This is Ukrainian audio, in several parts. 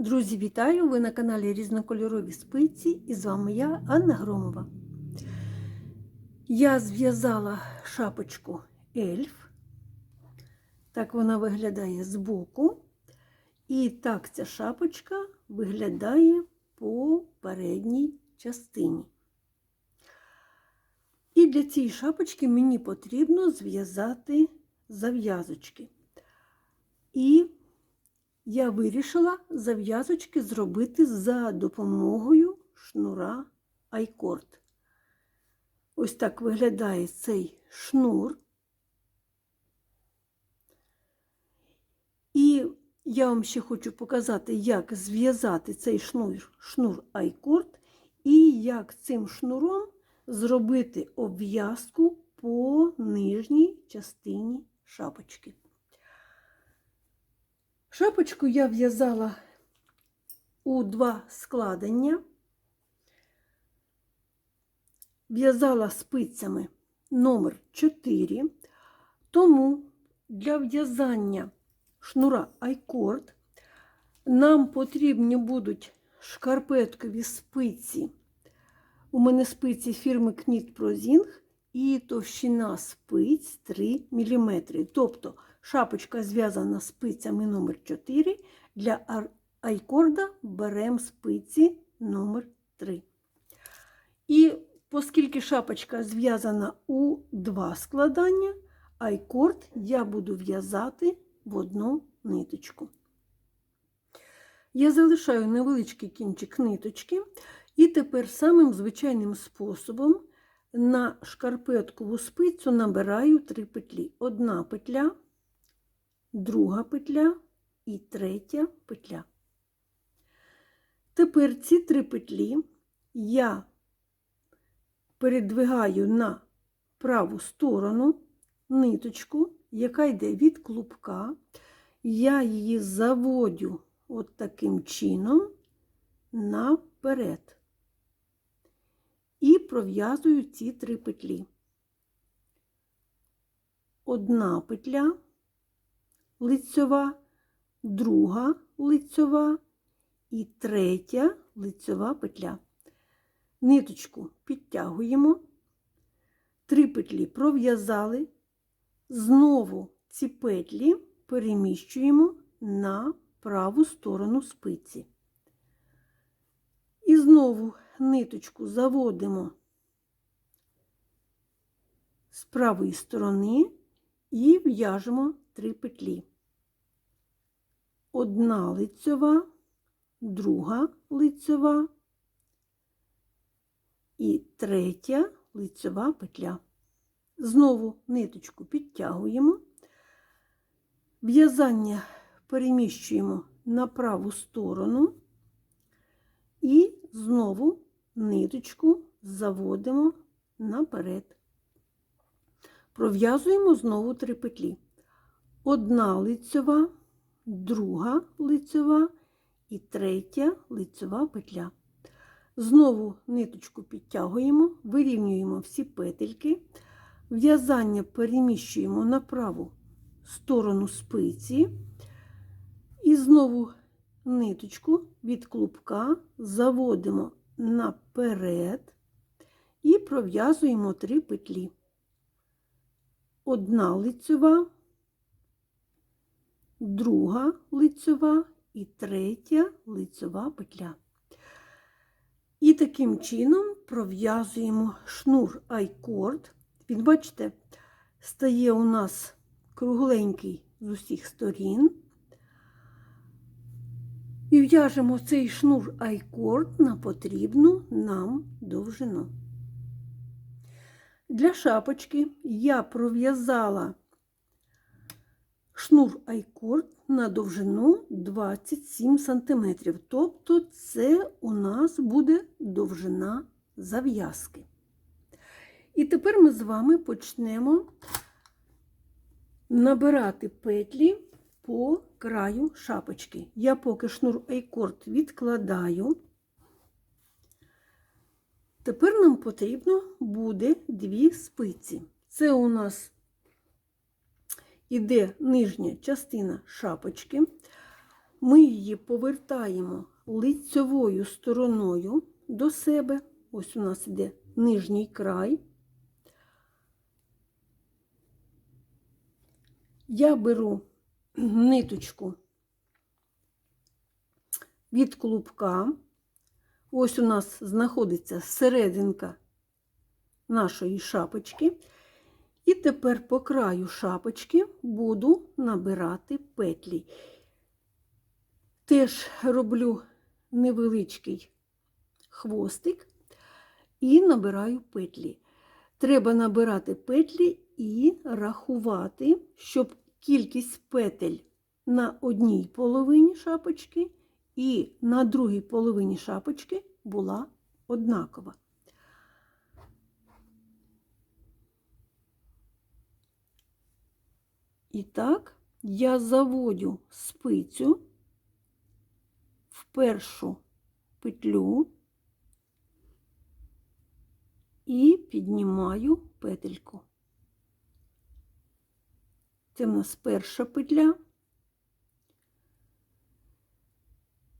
Друзі, вітаю! Ви на каналі Різнокольорові спиці і з вами я, Анна Громова. Я зв'язала шапочку ельф. Так вона виглядає збоку. І так ця шапочка виглядає по передній частині. І для цієї шапочки мені потрібно зв'язати зав'язочки. І я вирішила зав'язочки зробити за допомогою шнура айкорд. Ось так виглядає цей шнур. І я вам ще хочу показати, як зв'язати цей шнур, шнур айкорд і як цим шнуром зробити обв'язку по нижній частині шапочки. Шапочку я в'язала у два складення, в'язала спицями номер 4, тому для в'язання шнура айкорд нам потрібні будуть шкарпеткові спиці. У мене спиці фірми Knit Prozing і товщина спиць 3 мм. Тобто шапочка зв'язана спицями номер 4 для айкорда беремо спиці номер 3 І оскільки шапочка зв'язана у два складання, айкорд я буду в'язати в одну ниточку. Я залишаю невеличкий кінчик ниточки, і тепер самим звичайним способом на шкарпеткову спицю набираю три петлі. Одна петля, друга петля і третя петля. Тепер ці три петлі я передвигаю на праву сторону ниточку, яка йде від клубка. Я її заводю от таким чином наперед і пров'язую ці три петлі. Одна петля лицьова, друга лицьова і третя лицьова петля. Ниточку підтягуємо, три петлі пров'язали, знову ці петлі переміщуємо на праву сторону спиці. І знову ниточку заводимо з правої сторони і в'яжемо три петлі. Одна лицьова, друга лицьова і третя лицьова петля. Знову ниточку підтягуємо, в'язання переміщуємо на праву сторону і знову ниточку заводимо наперед. Пров'язуємо знову три петлі. Одна лицьова, друга лицьова і третя лицьова петля. Знову ниточку підтягуємо, вирівнюємо всі петельки, в'язання переміщуємо на праву сторону спиці і знову ниточку від клубка заводимо наперед і пров'язуємо три петлі. Одна лицьова, друга лицьова і третя лицьова петля. І таким чином пров'язуємо шнур айкорд. Він, бачите, стає у нас кругленький з усіх сторін. І в'яжемо цей шнур айкорд на потрібну нам довжину. Для шапочки я пров'язала шнур айкорд на довжину 27 см. Тобто це у нас буде довжина зав'язки. І тепер ми з вами почнемо набирати петлі по краю шапочки. Я поки шнур айкорд відкладаю. Тепер нам потрібно буде дві спиці. Це у нас іде нижня частина шапочки. Ми її повертаємо лицьовою стороною до себе. Ось у нас іде нижній край. Я беру ниточку від клубка. Ось у нас знаходиться серединка нашої шапочки. І тепер по краю шапочки буду набирати петлі. Теж роблю невеличкий хвостик і набираю петлі. Треба набирати петлі і рахувати, щоб кількість петель на одній половині шапочки і на другій половині шапочки була однакова. І так, я заводю спицю в першу петлю і піднімаю петельку. Це в нас перша петля.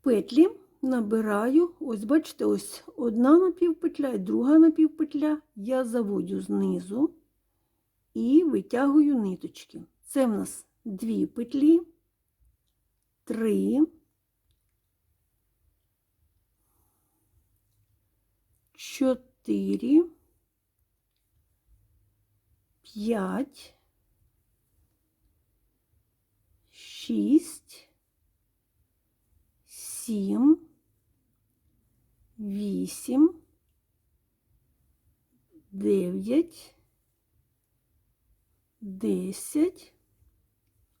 Петлі набираю, ось бачите, ось одна напівпетля і друга напівпетля. Я заводю знизу і витягую ниточки. Це в нас дві петлі, три, чотири, п'ять, шість, сім, вісім, дев'ять, десять,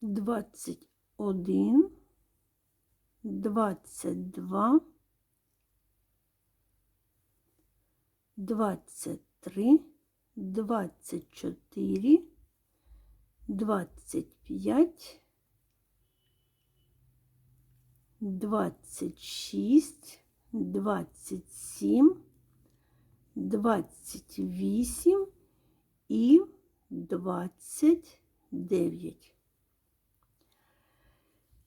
двадцять один, двадцять два, двадцять три, двадцять чотири, двадцять п'ять, двадцять шість, двадцять сім, двадцять вісім і двадцять дев'ять.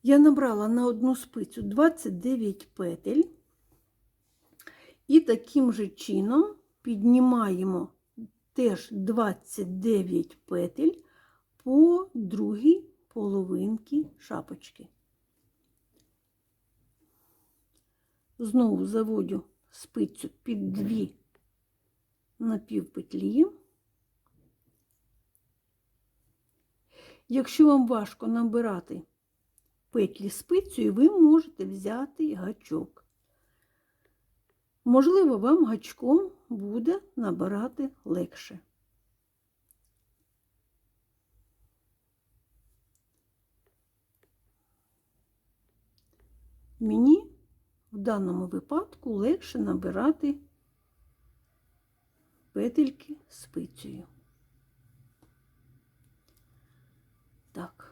Я набрала на одну спицю 29 петель і таким же чином піднімаємо теж 29 петель по другій половинці шапочки. Знову заводю спицю під дві напівпетлі. Якщо вам важко набирати петлі спицею, ви можете взяти гачок. Можливо, вам гачком буде набирати легше. Мені в даному випадку легше набирати петельки спицею. Так,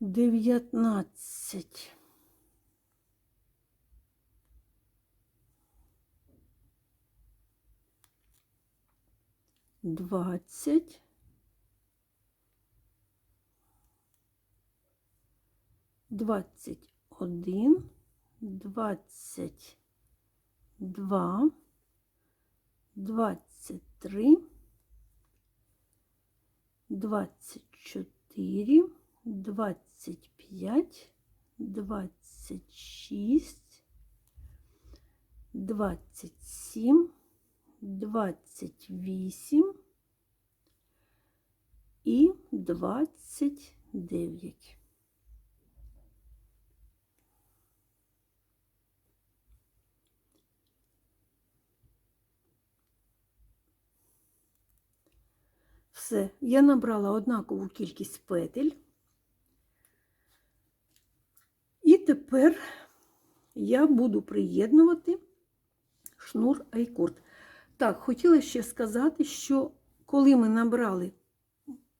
19. Двадцять. Двадцять один, двадцять два, двадцять три, двадцять чотири. 25, 26, 27, 28 і 29. Все, я набрала однакову кількість петель. І тепер я буду приєднувати шнур айкорд. Так, хотіла ще сказати, що коли ми набрали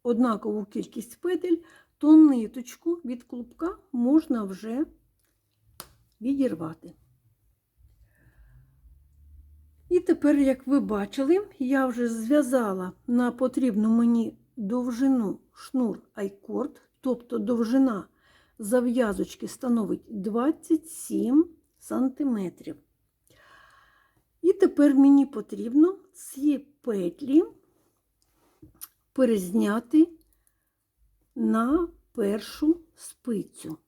однакову кількість петель, то ниточку від клубка можна вже відірвати. І тепер, як ви бачили, я вже зв'язала на потрібну мені довжину шнур айкорд, тобто довжина зав'язочки становить 27 сантиметрів. І тепер мені потрібно ці петлі перезняти на першу спицю.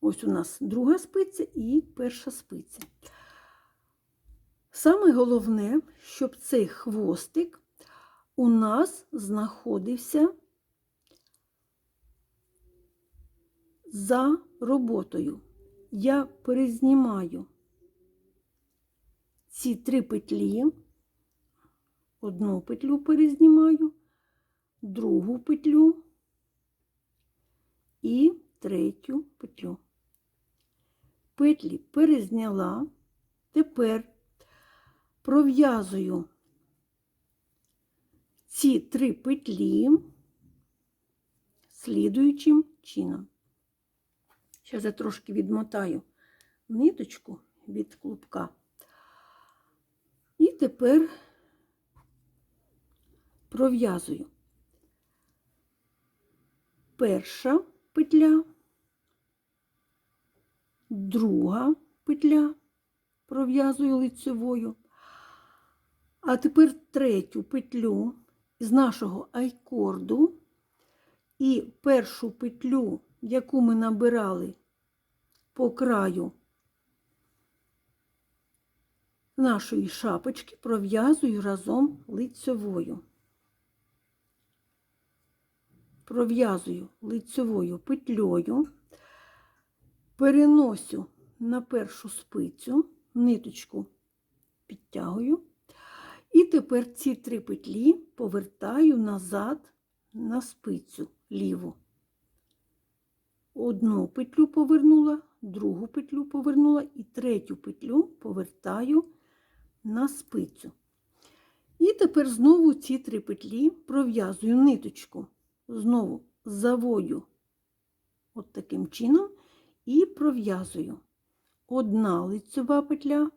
Ось у нас друга спиця і перша спиця. Саме головне, щоб цей хвостик у нас знаходився за роботою. Я перезнімаю ці три петлі, одну петлю перезнімаю, другу петлю і третю петлю. Петлі перезняла, тепер пров'язую ці три петлі слідуючим чином. Зараз я трошки відмотаю ниточку від клубка. І тепер пров'язую перша петля, друга петля, пров'язую лицевою, а тепер третю петлю з нашого айкорду і першу петлю, яку ми набирали по краю нашої шапочки, пров'язую разом лицьовою. Пров'язую лицьовою петлею, переносю на першу спицю, ниточку підтягую, і тепер ці три петлі повертаю назад на спицю ліву. Одну петлю повернула, другу петлю повернула і третю петлю повертаю на спицю. І тепер знову ці три петлі пров'язую ниточку, знову заводю от таким чином і пров'язую. Одна лицьова петля,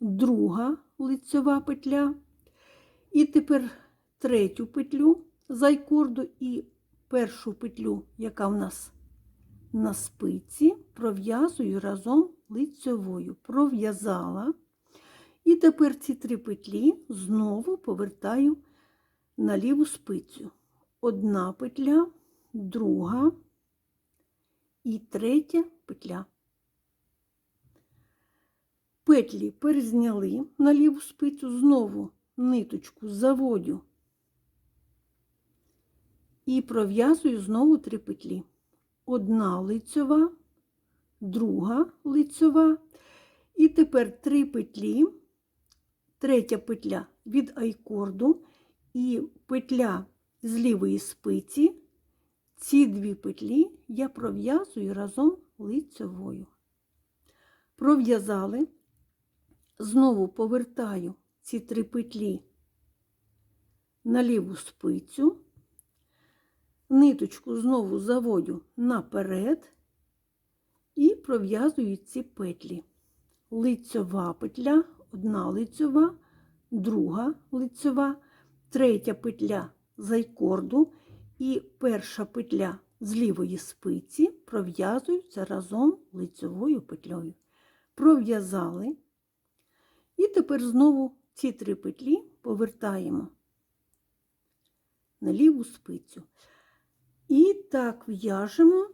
друга лицьова петля, і тепер третю петлю з айкорду і першу петлю, яка в нас на спиці, пров'язую разом лицьовою, пров'язала. І тепер ці три петлі знову повертаю на ліву спицю. Одна петля, друга і третя петля. Петлі перезняли на ліву спицю, знову ниточку заводю і пров'язую знову три петлі. Одна лицьова, друга лицьова, і тепер три петлі третя петля від айкорду і петля з лівої спиці. Ці дві петлі я пров'язую разом лицьовою. Пров'язали, знову повертаю ці три петлі на ліву спицю, ниточку знову заводю наперед і пров'язую ці петлі. Лицьова петля одна лицьова, друга лицьова, третя петля з айкорду і перша петля з лівої спиці пров'язуються разом лицьовою петлею. Пров'язали. І тепер знову ці три петлі повертаємо на ліву спицю. І так в'яжемо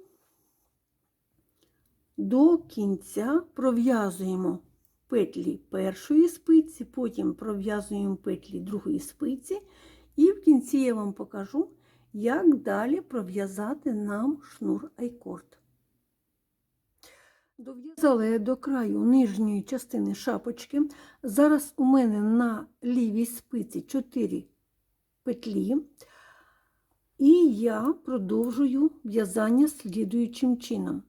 до кінця, пров'язуємо петлі першої спиці, потім пров'язуємо петлі другої спиці, і в кінці я вам покажу, як далі пров'язати нам шнур айкорд. Дов'язала я до краю нижньої частини шапочки. Зараз у мене на лівій спиці 4 петлі, і я продовжую в'язання слідуючим чином.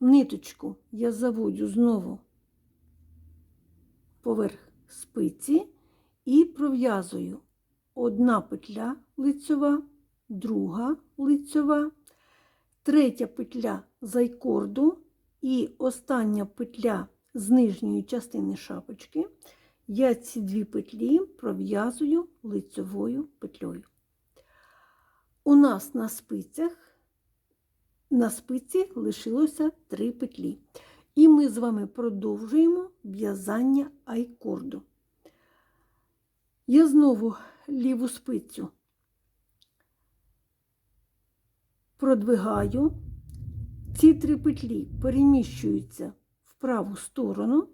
Ниточку я заводжу знову поверх спиці і пров'язую одна петля лицьова, друга лицьова, третя петля з айкорду і остання петля з нижньої частини шапочки. Я ці дві петлі пров'язую лицьовою петлею. У нас на спицях на спиці лишилося три петлі. І ми з вами продовжуємо в'язання айкорду. Я знову ліву спицю продвигаю. Ці три петлі переміщуються в праву сторону.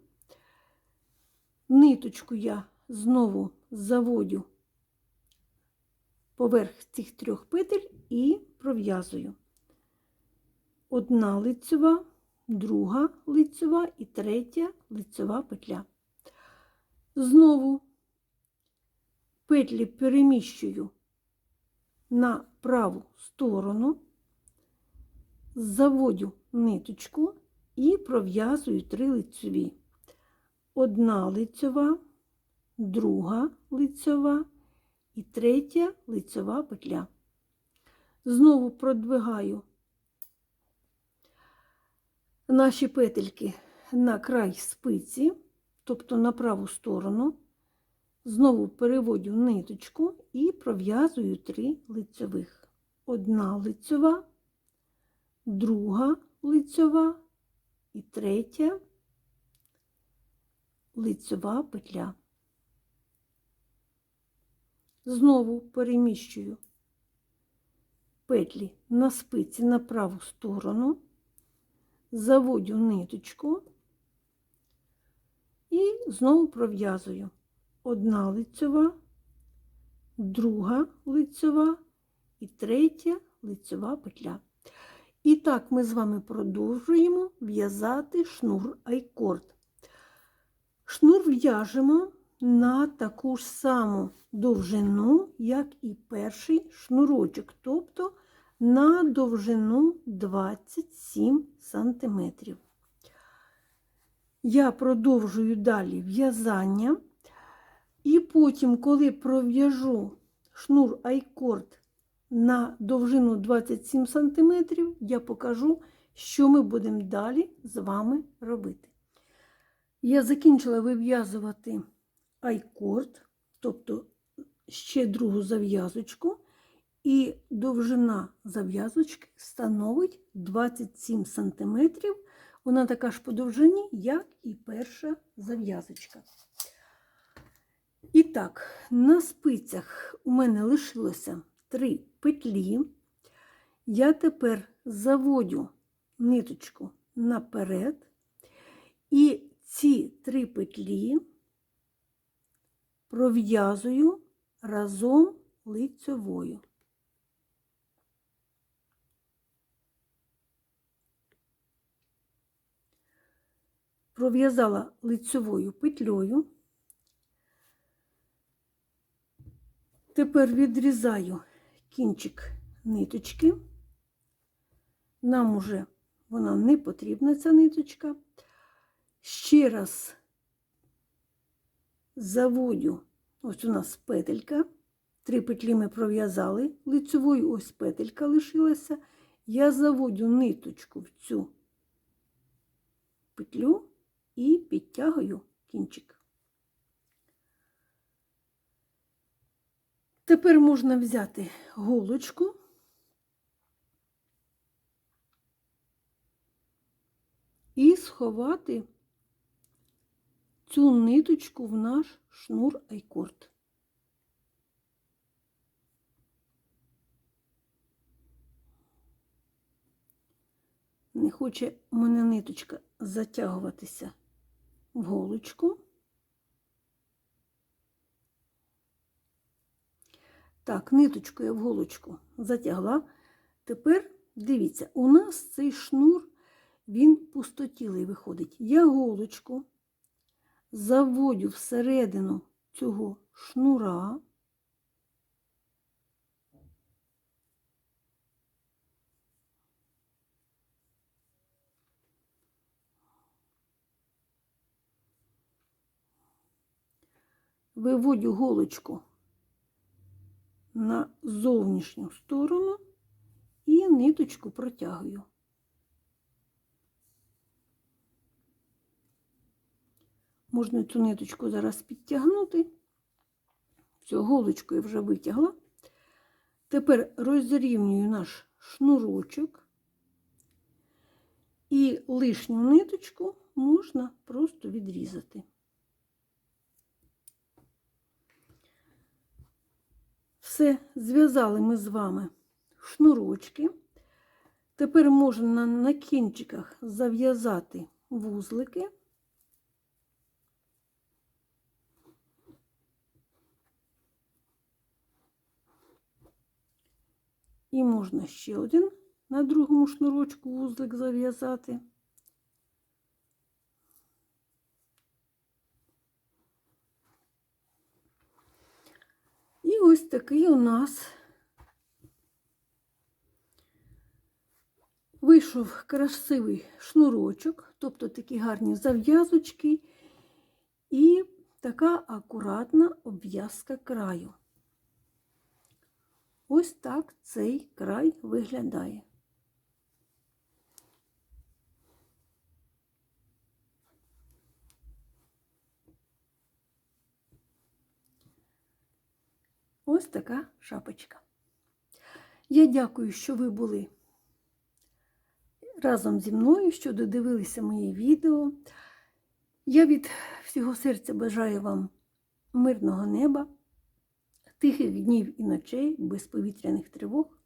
Ниточку я знову заводю поверх цих трьох петель і пров'язую. Одна лицьова, друга лицьова і третя лицьова петля. Знову петлі переміщую на праву сторону, заводю ниточку і пров'язую три лицьові. Одна лицьова, друга лицьова і третя лицьова петля. Знову продвигаю наші петельки на край спиці, тобто на праву сторону, знову переводю ниточку і пров'язую три лицьових. Одна лицьова, друга лицьова і третя лицьова петля. Знову переміщую петлі на спиці на праву сторону заводю ниточку і знову пров'язую одна лицьова, друга лицьова і третя лицьова петля. І так ми з вами продовжуємо в'язати шнур айкорд. Шнур в'яжемо на таку ж саму довжину, як і перший шнурочок, тобто на довжину 27 см. Я продовжую далі в'язання, і потім, коли пров'яжу шнур айкорд на довжину 27 см, я покажу, що ми будемо далі з вами робити. Я закінчила вив'язувати айкорд, тобто ще другу зав'язочку. І довжина зав'язочки становить 27 см. Вона така ж по довжині, як і перша зав'язочка. І так, на спицях у мене лишилося 3 петлі. Я тепер заводю ниточку наперед, і ці три петлі пров'язую разом лицьовою. пров'язала лицьовою петлею. Тепер відрізаю кінчик ниточки. Нам уже вона не потрібна, ця ниточка. Ще раз заводю, ось у нас петелька. Три петлі ми пров'язали, лицьовою ось петелька лишилася. Я заводю ниточку в цю петлю і підтягую кінчик. Тепер можна взяти голочку і сховати цю ниточку в наш шнур айкорд. не хоче у мене ниточка затягуватися в голочку. Так, ниточку я в голочку затягла. Тепер дивіться, у нас цей шнур, він пустотілий виходить. Я голочку заводю всередину цього шнура. Виводю голочку на зовнішню сторону і ниточку протягую. Можна цю ниточку зараз підтягнути. Голочку я вже витягла. Тепер розрівнюю наш шнурочок і лишню ниточку можна просто відрізати. Все, зв'язали ми з вами шнурочки. Тепер можна на кінчиках зав'язати вузлики. І можна ще один на другому шнурочку вузлик зав'язати. І ось такий у нас вийшов красивий шнурочок, тобто такі гарні зав'язочки і така акуратна обв'язка краю. Ось так цей край виглядає. Ось така шапочка. Я дякую, що ви були разом зі мною, що додивилися моє відео. Я від всього серця бажаю вам мирного неба, тихих днів і ночей, без повітряних тривог.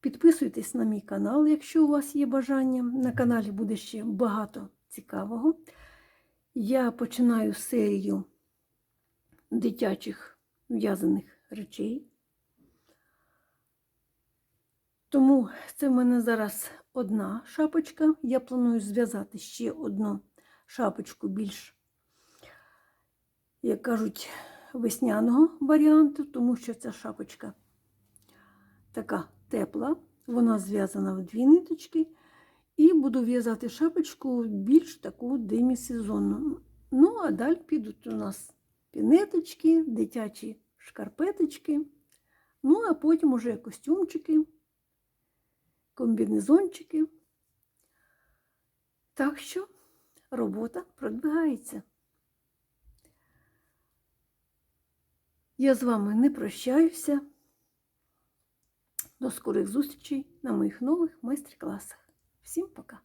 Підписуйтесь на мій канал, якщо у вас є бажання. На каналі буде ще багато цікавого. Я починаю серію дитячих в'язаних речей. Тому це в мене зараз одна шапочка. Я планую зв'язати ще одну шапочку більш, як кажуть, весняного варіанту, тому що ця шапочка така тепла, вона зв'язана в дві ниточки. І буду в'язати шапочку більш таку демісезонну. Ну, а далі підуть у нас пінеточки, дитячі шкарпеточки, ну, а потім уже костюмчики, комбінезончики. Так що робота продвигається. Я з вами не прощаюся. До скорих зустрічей на моїх нових майстер-класах. Всім пока!